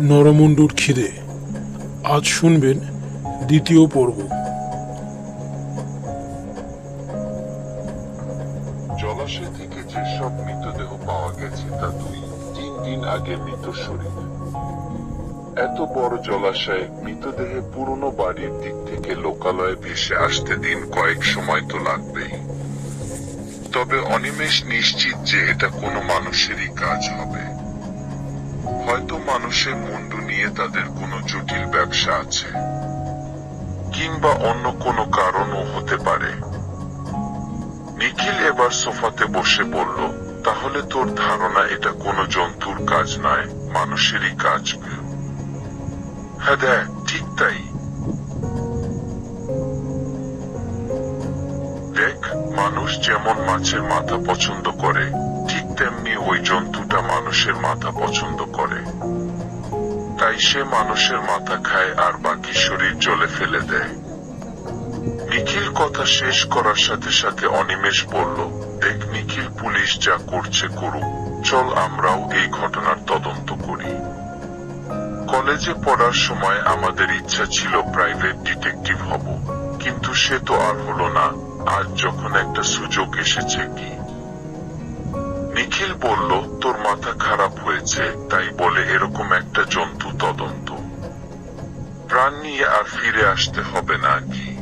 নরমুণ্ডুর খিদে। আজ শুনবেন দ্বিতীয় পর্ব। জলাশয় থেকে যেসব মৃতদেহ পাওয়া গেছে, তা দুই, তিন দিন আগে মৃত শরীর। এত বড় জলাশয়ে মৃতদেহে পুরনো বাড়ির দিক থেকে লোকালয়ে ভেসে আসতে দিন কয়েক সময় তো লাগবেই। তবে অনিমেষ নিশ্চিত যে এটা কোনো মানুষেরই কাজ হবে। হয়তো মানুষের মুন্ডু নিয়ে তাদের কোনো জটিল ব্যবসা আছে। কিংবা অন্য কোনো কারণও হতে পারে। নিখিল এবার সোফাতে বসে বলল, তাহলে তোর ধারণা এটা কোনো জন্তুর কাজ নয়, মানুষেরই কাজ। হ্যাঁ দেখ, ঠিক তাই। দেখ, মানুষ যেমন মাছের মাথা পছন্দ করে তেমনি ওই জন্তুটা মানুষের মাথা পছন্দ করে। তাই সে মানুষের মাথা খায় আর বাকি শরীর জলে ফেলে দেয়। নিখিল কথা শেষ করার সাথে সাথে অনিমেষ বলল, দেখ নিখিল, পুলিশ যা করছে করুক। চল আমরাও এই ঘটনার তদন্ত করি। কলেজে পড়ার সময় আমাদের ইচ্ছা ছিল প্রাইভেট ডিটেকটিভ হব, কিন্তু সে তো আর হলো না। আজ যখন একটা সুযোগ এসেছে কি? বলল, তোর মাথা খারাপ হয়েছে, তাই বলে এরকম একটা জন্তু তদন্ত। প্রাণ নিয়ে আর ফিরে আসতে হবে না কি।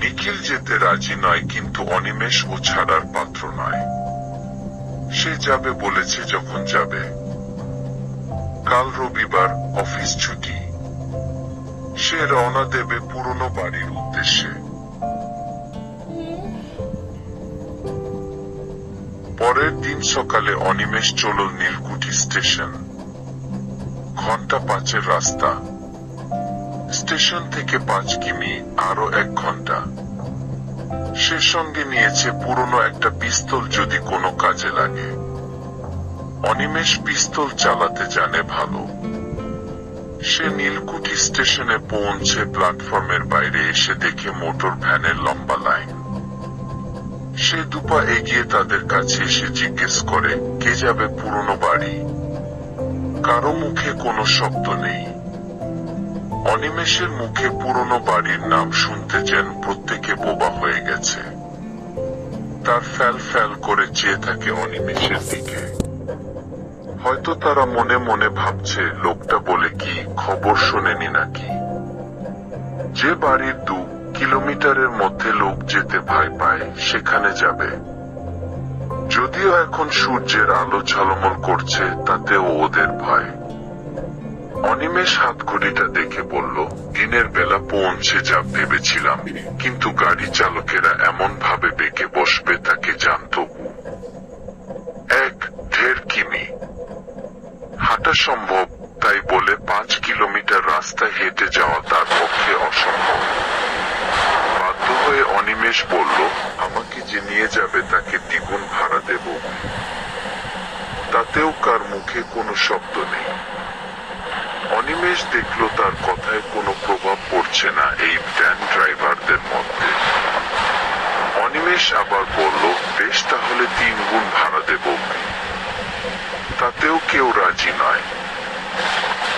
নিখিল যেতে রাজি নয়, কিন্তু অনিমেষ ও ছাড়ার পাত্র নয়। সে যাবে বলেছে যখন যাবে। কাল রবিবার অফিস ছুটি। সে রওনা দেবে পুরনো বাড়ির উদ্দেশ্যে। পরের দিন সকালে অনিমেষ চলল নীলকুঠি স্টেশন। ঘণ্টা পাঁচের রাস্তা। স্টেশন থেকে পাঁচ কিমি আরও এক ঘণ্টা। সে সঙ্গে নিয়েছে পুরনো একটা পিস্তল যদি কোনো কাজে লাগে। অনিমেষ পিস্তল চালাতে জানে ভালো। সে নীলকুঠি স্টেশনে পৌঁছে প্ল্যাটফর্মের বাইরে এসে দেখে মোটর ভ্যানের লম্বা লাইন। সে দুপা এগিয়ে তাদের কাছে এসে জিজ্ঞেস করে, কে যাবে পুরনো বাড়ি? কারও মুখে কোনো শব্দ নেই। অনিমেষের মুখে পুরনো বাড়ির নাম শুনতে যেন প্রত্যেকে বোবা হয়ে গেছে। তার ফ্যাল ফ্যাল করে চেয়ে থাকে অনিমেষের দিকে। হয়তো তারা মনে মনে ভাবছে, লোকটা বলে কি খবর শোনেনি নাকি? যে বাড়ির দু কিলোমিটারের মধ্যে লোক যেতে ভয় পায়, সেখানে যাবে। যদিও এখন সূর্যের আলো ঝলমল করছে, তাতেও ওদের ভয়। অনিমেষ হাতঘড়িটা দেখে বলল, দিনের বেলা পৌঁছে যা ভেবেছিলাম, কিন্তু গাড়ি চালকেরা এমন ভাবে বেঁকে বসবে তাকে জানত এক, ঢের কিমি। হাঁটা সম্ভব, তাই বলে পাঁচ কিলোমিটার রাস্তা হেঁটে যাওয়া তার পক্ষে অসম্ভব বাধ্য হয়ে অনিমেষ বলল, আমাকে যে নিয়ে যাবে তাকে দ্বিগুণ ভাড়া দেব। তাতেও কার মুখে কোনো শব্দ নেই। অনিমেষ দেখল তার কথায় কোনো প্রভাব পড়ছে না এই ভ্যান ড্রাইভারদের মধ্যে। অনিমেষ আবার বলল, বেশ, তাহলে তিন গুণ ভাড়া দেব। তাতেও কেউ রাজি নয়।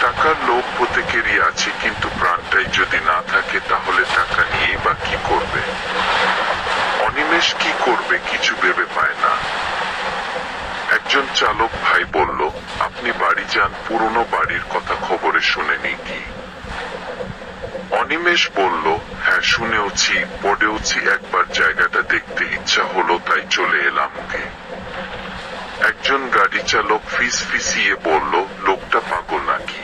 টাকার লোভ প্রত্যেকেরই আছে, কিন্তু প্রাণটাই যদি না থাকে, তাহলে টাকা নিয়ে বা কি করবে? অনিমেষ কি করবে কিছু ভেবে পায় না। একজন চালক ভাই বলল, আপনি বাড়ি যান, পুরনো বাড়ির কথা খবরে শুনেনি কি? অনিমেষ বলল হ্যাঁ শুনেওছি, পড়েওছি, একবার জায়গাটা দেখতে ইচ্ছা হলো, তাই চলে এলাম একজন গাড়ি চালক ফিস ফিসিয়ে বলল লোকটা পাগল নাকি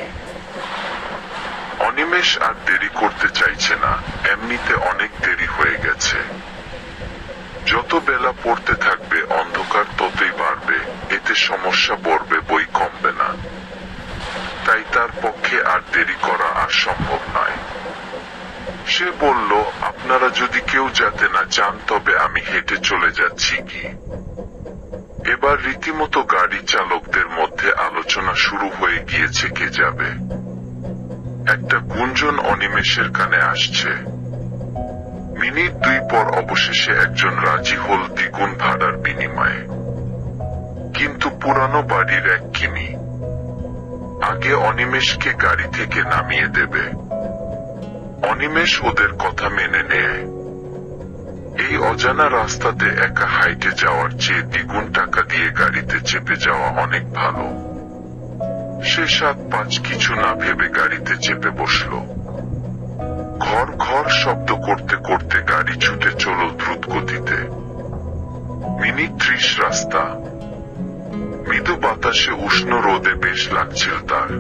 অনিমেষ আর দেরি করতে চাইছে না। এমনিতে অনেক দেরি হয়ে গেছে। যত বেলা পড়তে থাকবে, অন্ধকার ততই বাড়বে। এতে সমস্যা বড়বে বই কমবে না। তাই তার পক্ষে আর দেরি করা আর সম্ভব নয়। সে বলল, আপনারা যদি কেউ যাতে না চান তবে আমি হেঁটে চলে যাচ্ছি কি? এবার রীতিমতো গাড়ি চালকদের মধ্যে আলোচনা শুরু হয়ে গিয়েছে কে যাবে। একটা গুঞ্জন অনিমেষের কানে আসছে। মিনিট দুই পর অবশেষে একজন রাজি হল দ্বিগুণ ভাড়ার বিনিময়ে। কিন্তু পুরানো বাড়ির এক কিমি আগে অনিমেষকে গাড়ি থেকে নামিয়ে দেবে। অনিমেষ ওদের কথা মেনে নেয়। এই অজানা রাস্তাতে একা হাইটে যাওয়ার চেয়ে দ্বিগুণ টাকা দিয়ে গাড়িতে চেপে যাওয়া অনেক ভালো। সে সাত পাঁচ কিছু না ভেবে গাড়িতে চেপে বসল। ঘর ঘর শব্দ করতে করতে গাড়ি ছুটে চলো দ্রুত গতিতে মিনিট ত্রিশ রাস্তা। মৃদু বাতাসে উষ্ণ রোদে বেশ লাগছিল তার।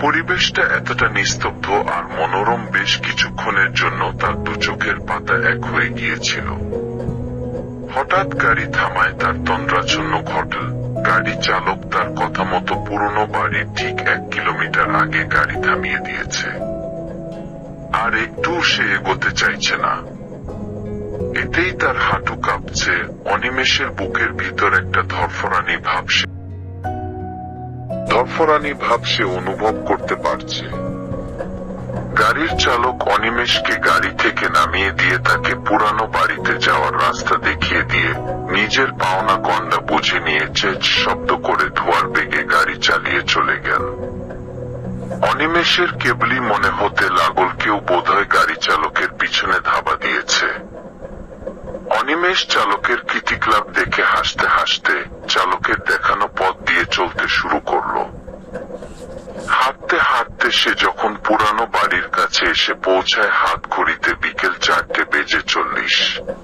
পরিবেশটা এতটা নিস্তব্ধ আর মনোরম বেশ কিছুক্ষণের জন্য তার দু চোখের পাতা এক হয়ে গিয়েছিল। হঠাৎ গাড়ি থামায় তার তন্দ্রাচ্ছন্ন ঘটল। গাড়ি চালক তার কথা মতো পুরনো বাড়ির ঠিক এক কিলোমিটার আগে গাড়ি থামিয়ে দিয়েছে। আর একটু সে এগোতে চাইছে না। এতেই তার হাঁটু কাঁপছে, অনিমেষের বুকের ভিতর একটা ধরফরানি ভাব সে ধরফরানি ভাব সে অনুভব করতে পারছে। গাড়ির চালক অনিমেষকে গাড়ি থেকে নামিয়ে দিয়ে তাকে পুরানো বাড়িতে যাওয়ার রাস্তা দেখিয়ে দিয়ে নিজের পাওনা গন্ডা বুঝে নিয়ে চেচ শব্দ করে ধোয়ার বেগে গাড়ি চালিয়ে চলে গেল। অনিমেষের কেবলই মনে হতে লাগল কেউ বোধহয় গাড়ি চালকের পিছনে ধাবা দিয়েছে। অনিমেষ চালকের কীর্তিক্লাব দেখে হাসতে হাসতে চালকের দেখানো পথ দিয়ে চলতে শুরু করল হাঁটতে হাঁটতে সে যখন পুরানো বাড়ির কাছে এসে পৌঁছায় হাত